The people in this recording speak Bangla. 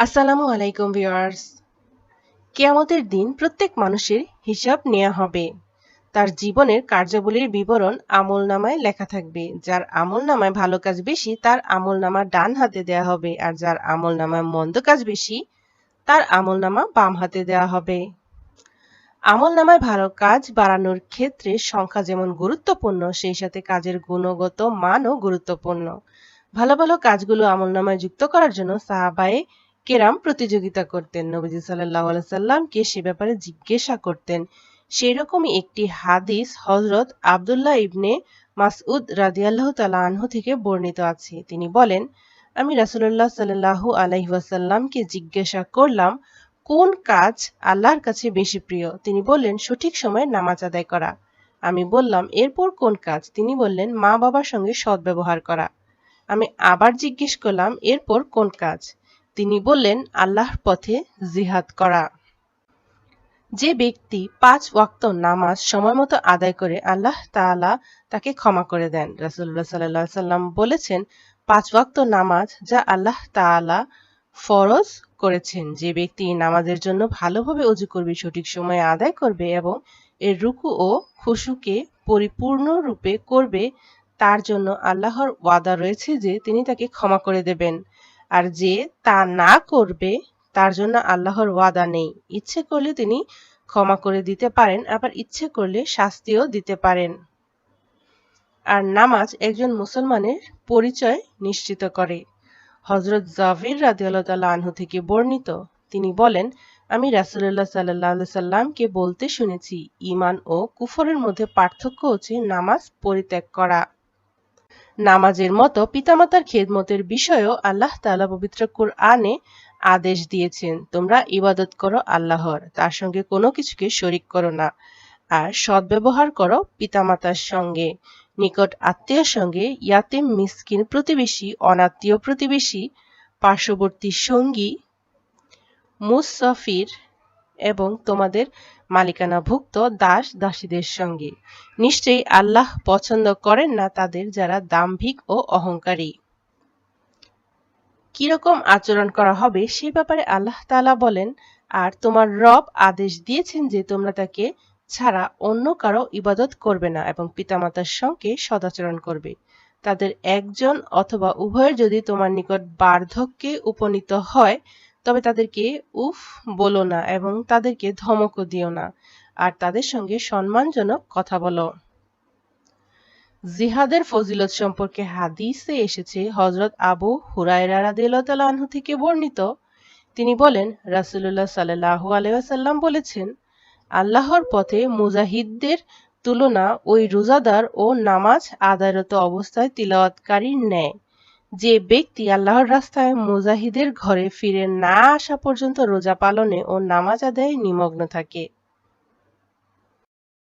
আসসালামু আলাইকুম ভিউয়ার্স। কেয়ামতের দিন প্রত্যেক মানুষের হিসাব নেওয়া হবে। তার জীবনের কার্যাবলীর বিবরণ আমল নামায় লেখা থাকবে। যার আমল নামায় ভালো কাজ বেশি, তার আমল নামা ডান হাতে দেয়া হবে। আর যার আমল নামায় মন্দ কাজ বেশি, তার আমল নামা বাম হাতে দেওয়া হবে। আমল নামায় ভালো কাজ বাড়ানোর ক্ষেত্রে সংখ্যা যেমন গুরুত্বপূর্ণ, সেই সাথে কাজের গুণগত মানও গুরুত্বপূর্ণ। ভালো ভালো কাজগুলো আমল নামায় যুক্ত করার জন্য সাহাবায়ে কেরাম প্রতিযোগিতা করতেন নবীজি সাল্লাহ সাল্লামকে সে ব্যাপারে জিজ্ঞাসা করতেন। সেই রকমই একটি হাদিস হজরত আবদুল্লাহ ইবনে মাসউদ রাদিয়াল্লাহ তালা আনহু থেকে বর্ণিত আছে। তিনি বলেন, আমি রাসুল্লাহ সাল্লাহু আলাইসাল্লামকে জিজ্ঞাসা করলাম, কোন কাজ আল্লাহর কাছে বেশি প্রিয়? তিনি বললেন, সঠিক সময়ে নামাজ আদায় করা। আমি বললাম, এরপর কোন কাজ? তিনি বললেন মা বাবার সঙ্গে সদ্ব্যবহার করা। আমি আবার জিজ্ঞেস করলাম, এরপর কোন কাজ? তিনি বললেন, আল্লাহর পথে জিহাদ করা। যে ব্যক্তি পাঁচ ওয়াক্ত নামাজ সময় মতো আদায় করে, আল্লাহ তাআলা তাকে ক্ষমা করে দেন। রাসুল্লাহ সাল্লাহ সাল্লাম বলেছেন, পাঁচ ওয়াক্ত নামাজ যা আল্লাহ তাআলা ফরজ করেছেন। যে ব্যক্তি নামাজের জন্য ভালোভাবে অজু করবে, সঠিক সময়ে আদায় করবে এবং এর রুকু ও খুশুকে পরিপূর্ণরূপে করবে, তার জন্য আল্লাহর ওয়াদা রয়েছে যে তিনি তাকে ক্ষমা করে দেবেন। আর যে তা না করবে, তার জন্য আল্লাহর ওয়াদা নেই। ইচ্ছে করলে তিনি ক্ষমা করে দিতে পারেন, আবার ইচ্ছে করলে শাস্তিও দিতে পারেন। আর নামাজ একজন মুসলমানের পরিচয় নিশ্চিত করে। হজরত জাভির রাদিয়াল্লাহ আনহু থেকে বর্ণিত, তিনি বলেন, আমি রাসুল্লাহ সাল্লাহ সাল্লামকে বলতে শুনেছি ইমান ও কুফরের মধ্যে পার্থক্য হচ্ছে নামাজ পরিত্যাগ করা। নামাজের মতো পিতামাতার খেদমতের বিষয়েও আল্লাহ তালা পবিত্র কোরআনে আদেশ দিয়েছেন, তোমরা ইবাদত করো আল্লাহর, তার সঙ্গে কোনো কিছুকে শরিক করো না। আর সদ্ব্যবহার করো পিতামাতার সঙ্গে, নিকট আত্মীয়ের সঙ্গে ইয়াতেম মিসকিন প্রতিবেশী, অনাত্মীয় প্রতিবেশী, পার্শ্ববর্তী সঙ্গী, মুসাফির এবং তোমাদের মালিকানাভুক্ত দাস দাসীদের সঙ্গে। নিশ্চয়ই আল্লাহ পছন্দ করেন না তাদের যারা দাম্ভিক ও অহংকারী। কীরকম আচরণ করা হবে সে ব্যাপারে আল্লাহ তালা বলেন, আর তোমার রব আদেশ দিয়েছেন যে তোমরা তাকে ছাড়া অন্য কারও ইবাদত করবে না এবং পিতামাতার সঙ্গে সদাচরণ করবে। তাদের একজন অথবা উভয়ের যদি তোমার নিকট বার্ধক্যে উপনীত হয় তবে তাদেরকে উফ বলো না এবং তাদেরকে ধমকও দিও না। আর তাদের সঙ্গে সম্মানজনক কথা বলো। জিহাদের ফজিলত সম্পর্কে হাদিসে এসেছে হজরত আবু হুরায়রা রাদিয়াল্লাহু থেকে বর্ণিত। তিনি বলেন, রাসূলুল্লাহ সাল্লাল্লাহু আলাইহি বলেছেন, আল্লাহর পথে মুজাহিদদের তুলনা ওই রোজাদার ও নামাজ আদায়রত অবস্থায় তিলাওয়াতকারীর ন্যায়। যে ব্যক্তি আল্লাহর রাস্তায় মুজাহিদের ঘরে ফিরে না আসা পর্যন্ত রোজা পালনে ও নামাজ আদায়ে নিমগ্ন থাকে।